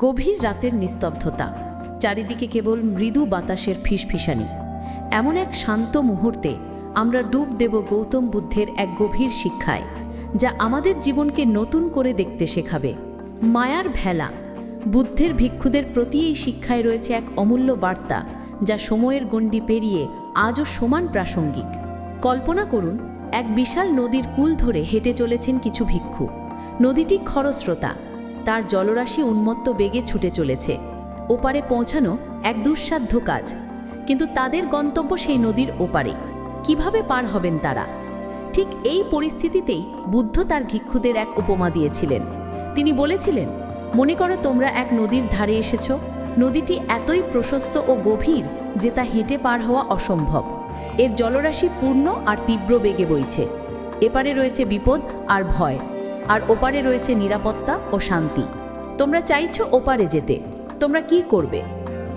গভীর রাতের নিস্তব্ধতা, চারিদিকে কেবল মৃদু বাতাসের ফিসফিসানি। এমন এক শান্ত মুহূর্তে আমরা ডুব দেব গৌতম বুদ্ধের এক গভীর শিক্ষায়, যা আমাদের জীবনকে নতুন করে দেখতে শেখাবে। মায়ার ভেলা, বুদ্ধের ভিক্ষুদের প্রতি এই শিক্ষায় রয়েছে এক অমূল্য বার্তা, যা সময়ের গণ্ডি পেরিয়ে আজও সমান প্রাসঙ্গিক। কল্পনা করুন, এক বিশাল নদীর কুল ধরে হেঁটে চলেছেন কিছু ভিক্ষু। নদীটি খরস্রোতা তার জলরাশি উন্মত্ত বেগে ছুটে চলেছে। ওপারে পৌঁছানো এক দুঃসাধ্য কাজ। কিন্তু তাদের গন্তব্য সেই নদীর ওপারে। কীভাবে পার হবেন তারা? ঠিক এই পরিস্থিতিতেই বুদ্ধ তার ভিক্ষুদের এক উপমা দিয়েছিলেন। তিনি বলেছিলেন, মনে করো তোমরা এক নদীর ধারে এসেছ। নদীটি এতই প্রশস্ত ও গভীর যে তা হেঁটে পার হওয়া অসম্ভব। এর জলরাশি পূর্ণ আর তীব্র বেগে বইছে। এপারে রয়েছে বিপদ আর ভয়। আর ওপারে রয়েছে নিরাপত্তা ও শান্তি। তোমরা চাইছো ওপারে যেতে, তোমরা কি করবে?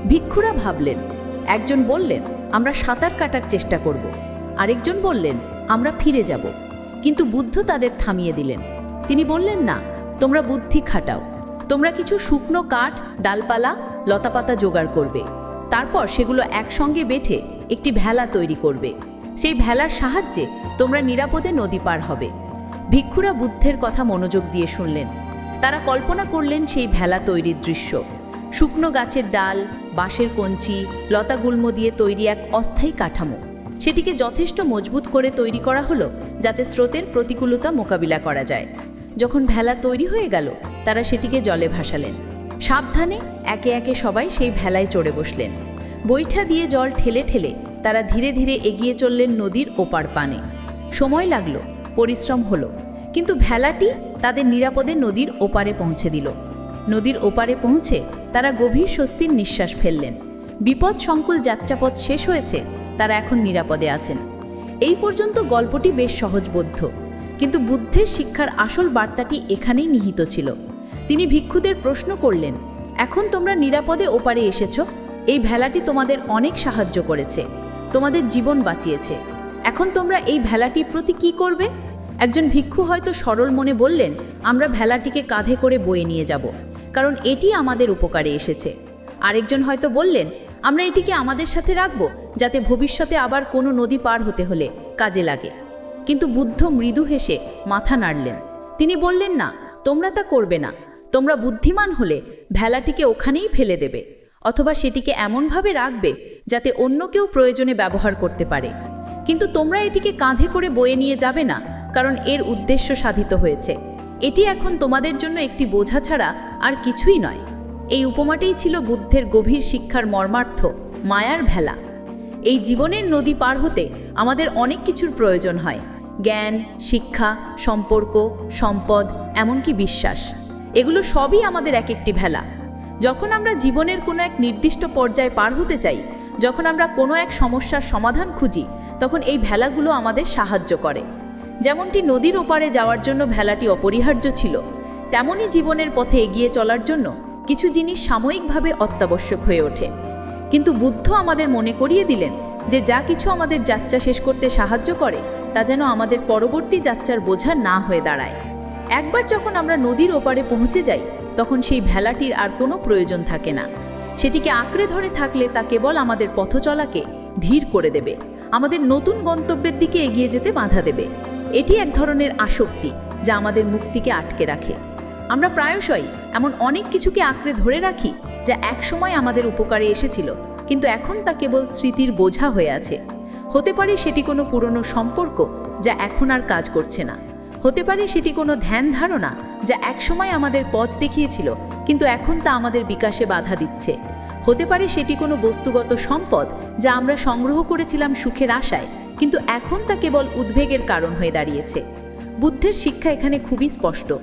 ভিক্ষুরা ভাবলেন, একজন বললেন, আমরা সাঁতার কাটার চেষ্টা করব। আরেকজন বললেন, আমরা ফিরে যাব। কিন্তু বুদ্ধ তাদের থামিয়ে দিলেন। তিনি বললেন, না, তোমরা বুদ্ধি খাটাও। তোমরা কিছু শুকনো কাঠ, ডালপালা, লতাপাতা জোগাড় করবে। তারপর সেগুলো একসঙ্গে বেঠে একটি ভেলা তৈরি করবে। সেই ভেলার সাহায্যে তোমরা নিরাপদে নদী পার হবে। ভিক্ষুরা বুদ্ধের কথা মনোযোগ দিয়ে শুনলেন। তারা কল্পনা করলেন সেই ভেলা তৈরির দৃশ্য। শুকনো গাছের ডাল, বাঁশের কঞ্চি লতাগুল্ম দিয়ে তৈরি এক অস্থায়ী কাঠামো। সেটিকে যথেষ্ট মজবুত করে তৈরি করা হলো যাতে স্রোতের প্রতিকূলতা মোকাবিলা করা যায়। যখন ভেলা তৈরি হয়ে গেল, তারা সেটিকে জলে ভাসালেন। সাবধানে একে একে সবাই সেই ভেলায় চড়ে বসলেন। বৈঠা দিয়ে জল ঠেলে ঠেলে তারা ধীরে ধীরে এগিয়ে চললেন নদীর ওপার পানে। সময় লাগল। পরিশ্রম হলো। কিন্তু ভেলাটি তাদের নিরাপদে নদীর ওপারে পৌঁছে দিল। নদীর ওপারে পৌঁছে তারা গভীর স্বস্তির নিঃশ্বাস ফেললেন। বিপদ সংকুল যাত্রাপথ শেষ হয়েছে, তারা এখন নিরাপদে আছেন। এই পর্যন্ত গল্পটি বেশ সহজবোধ্য, কিন্তু বুদ্ধের শিক্ষার আসল বার্তাটি এখানেই নিহিত ছিল। তিনি ভিক্ষুদের প্রশ্ন করলেন, এখন তোমরা নিরাপদে ওপারে এসেছ? এই ভেলাটি তোমাদের অনেক সাহায্য করেছে, তোমাদের জীবন বাঁচিয়েছে। এখন তোমরা এই ভেলাটির প্রতি কি করবে? একজন ভিক্ষু হয়তো সরল মনে বললেন, আমরা ভেলাটিকে কাঁধে করে বয়ে নিয়ে যাব, কারণ এটি আমাদের উপকারে এসেছে। আরেকজন হয়তো বললেন, আমরা এটিকে আমাদের সাথে রাখব, যাতে ভবিষ্যতে আবার কোনো নদী পার হতে হলে কাজে লাগে। কিন্তু বুদ্ধ মৃদু হেসে মাথা নাড়লেন। তিনি বললেন, না, তোমরা তা করবে না। তোমরা বুদ্ধিমান হলে ভেলাটিকে ওখানেই ফেলে দেবে, অথবা সেটিকে এমনভাবে রাখবে যাতে অন্য কেউ প্রয়োজনে ব্যবহার করতে পারে। কিন্তু তোমরা এটিকে কাঁধে করে বয়ে নিয়ে যাবে না। কারণ এর উদ্দেশ্য সাধিত হয়েছে। এটি এখন তোমাদের জন্য একটি বোঝা ছাড়া আর কিছুই নয়। এই উপমাটাই ছিল বুদ্ধের গভীর শিক্ষার মর্মার্থ, মায়ার ভেলা। এই জীবনের নদী পার হতে আমাদের অনেক কিছুর প্রয়োজন হয়। জ্ঞান, শিক্ষা, সম্পর্ক, সম্পদ, এমনকি বিশ্বাস। এগুলো সবই আমাদের এক একটি ভেলা। যখন আমরা জীবনের কোনো এক নির্দিষ্ট পর্যায়ে পার হতে চাই, যখন আমরা কোনো এক সমস্যার সমাধান খুঁজি, তখন এই ভেলাগুলো আমাদের সাহায্য করে। যেমনটি নদীর ওপারে যাওয়ার জন্য ভেলাটি অপরিহার্য ছিল, তেমনই জীবনের পথে এগিয়ে চলার জন্য কিছু জিনিস সাময়িকভাবে অত্যাবশ্যক হয়ে ওঠে। কিন্তু বুদ্ধ আমাদের মনে করিয়ে দিলেন যে যা কিছু আমাদের যাত্রা শেষ করতে সাহায্য করে, তা যেন আমাদের পরবর্তী যাত্রার বোঝা না হয়ে দাঁড়ায়। একবার যখন আমরা নদীর ওপারে পৌঁছে যাই, তখন সেই ভেলাটির আর কোনো প্রয়োজন থাকে না। সেটিকে আঁকড়ে ধরে থাকলে তা কেবল আমাদের পথচলাকে ধীর করে দেবে, আমাদের নতুন গন্তব্যের দিকে এগিয়ে যেতে বাধা দেবে। এটি এক ধরনের আসক্তি যা আমাদের মুক্তিকে আটকে রাখে। আমরা প্রায়শই এমন অনেক কিছুকে আঁকড়ে ধরে রাখি যা একসময় আমাদের উপকারে এসেছিল, কিন্তু এখন তা কেবল স্মৃতির বোঝা হয়ে আছে। হতে পারে সেটি কোনো পুরনো সম্পর্ক যা এখন আর কাজ করছে না। হতে পারে সেটি কোনো ধ্যান ধারণা যা একসময় আমাদের পথ দেখিয়েছিল, কিন্তু এখন তা আমাদের বিকাশে বাধা দিচ্ছে। হতে পারে সেটি কোনো বস্তুগত সম্পদ যা আমরা সংগ্রহ করেছিলাম সুখের আশায় কিন্তু এখন তা কেবল উদ্বেগের কারণ হয়ে দাঁড়িয়েছে। বুদ্ধের শিক্ষা এখানে খুবই স্পষ্ট।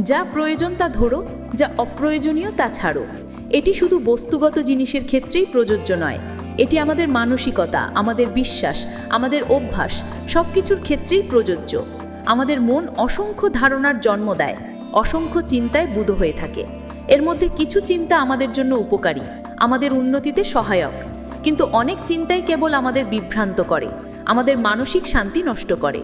যা প্রয়োজন তা ধরো, যা অপ্রয়োজনীয় তা ছাড়ো। এটি শুধু বস্তুগত জিনিসের ক্ষেত্রেই প্রযোজ্য নয়। এটি আমাদের মানসিকতা, আমাদের বিশ্বাস, আমাদের অভ্যাস সব কিছুর ক্ষেত্রেই প্রযোজ্য। আমাদের মন অসংখ্য ধারণার জন্ম দেয়, অসংখ্য চিন্তায় বুধ হয়ে থাকে। এর মধ্যে কিছু চিন্তা আমাদের জন্য উপকারী, আমাদের উন্নতিতে সহায়ক। কিন্তু অনেক চিন্তাই কেবল আমাদের বিভ্রান্ত করে। আমাদের মানসিক শান্তি নষ্ট করে।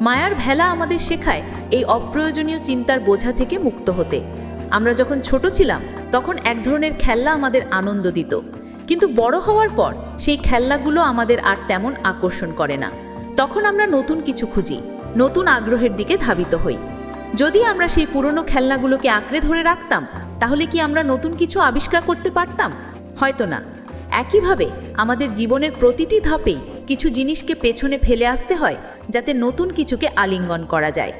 মায়ার ভেলা আমাদের শেখায় এই অপ্রয়োজনীয় চিন্তার বোঝা থেকে মুক্ত হতে। আমরা যখন ছোট ছিলাম, তখন এক ধরনের খেলনা আমাদের আনন্দ দিত। কিন্তু বড় হওয়ার পর, সেই খেলনাগুলো আমাদের আর তেমন আকর্ষণ করে না। তখন আমরা নতুন কিছু খুঁজি, নতুন আগ্রহের দিকে ধাবিত হই। যদি আমরা সেই পুরনো খেলনাগুলোকে আঁকড়ে ধরে রাখতাম, তাহলে কি আমরা নতুন কিছু আবিষ্কার করতে পারতাম? হয়তো না। একইভাবে, আমাদের জীবনের প্রতিটি ধাপেই কিছু জিনিসকে পেছনে ফেলে আসতে হয় যাতে নতুন কিছুকে আলিঙ্গন করা যায়।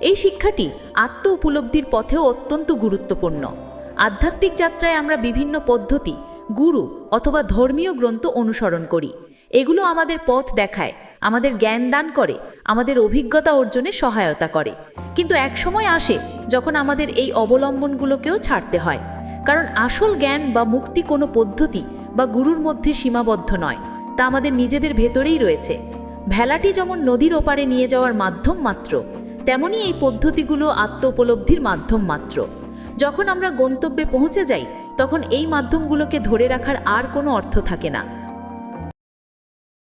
এই শিক্ষাটি আত্ম উপলব্ধির পথেও অত্যন্ত গুরুত্বপূর্ণ। আধ্যাত্মিক যাত্রায় আমরা বিভিন্ন পদ্ধতি, গুরু অথবা ধর্মীয় গ্রন্থ অনুসরণ করি। এগুলো আমাদের পথ দেখায়, আমাদের জ্ঞান দান করে, আমাদের অভিজ্ঞতা অর্জনে সহায়তা করে। কিন্তু এক সময় আসে যখন আমাদের এই অবলম্বনগুলোকেও ছাড়তে হয়। কারণ আসল জ্ঞান বা মুক্তি কোনো পদ্ধতি বা গুরুর মধ্যে সীমাবদ্ধ নয়। তা আমাদের নিজেদের ভেতরেই রয়েছে। ভেলাটি যেমন নদীর ওপারে নিয়ে যাওয়ার মাধ্যম মাত্র, তেমনি এই পদ্ধতিগুলো আত্ম উপলব্ধির মাধ্যম মাত্র। যখন আমরা গন্তব্যে পৌঁছে যাই, তখন এই মাধ্যমগুলোকে ধরে রাখার আর কোনো অর্থ থাকে না।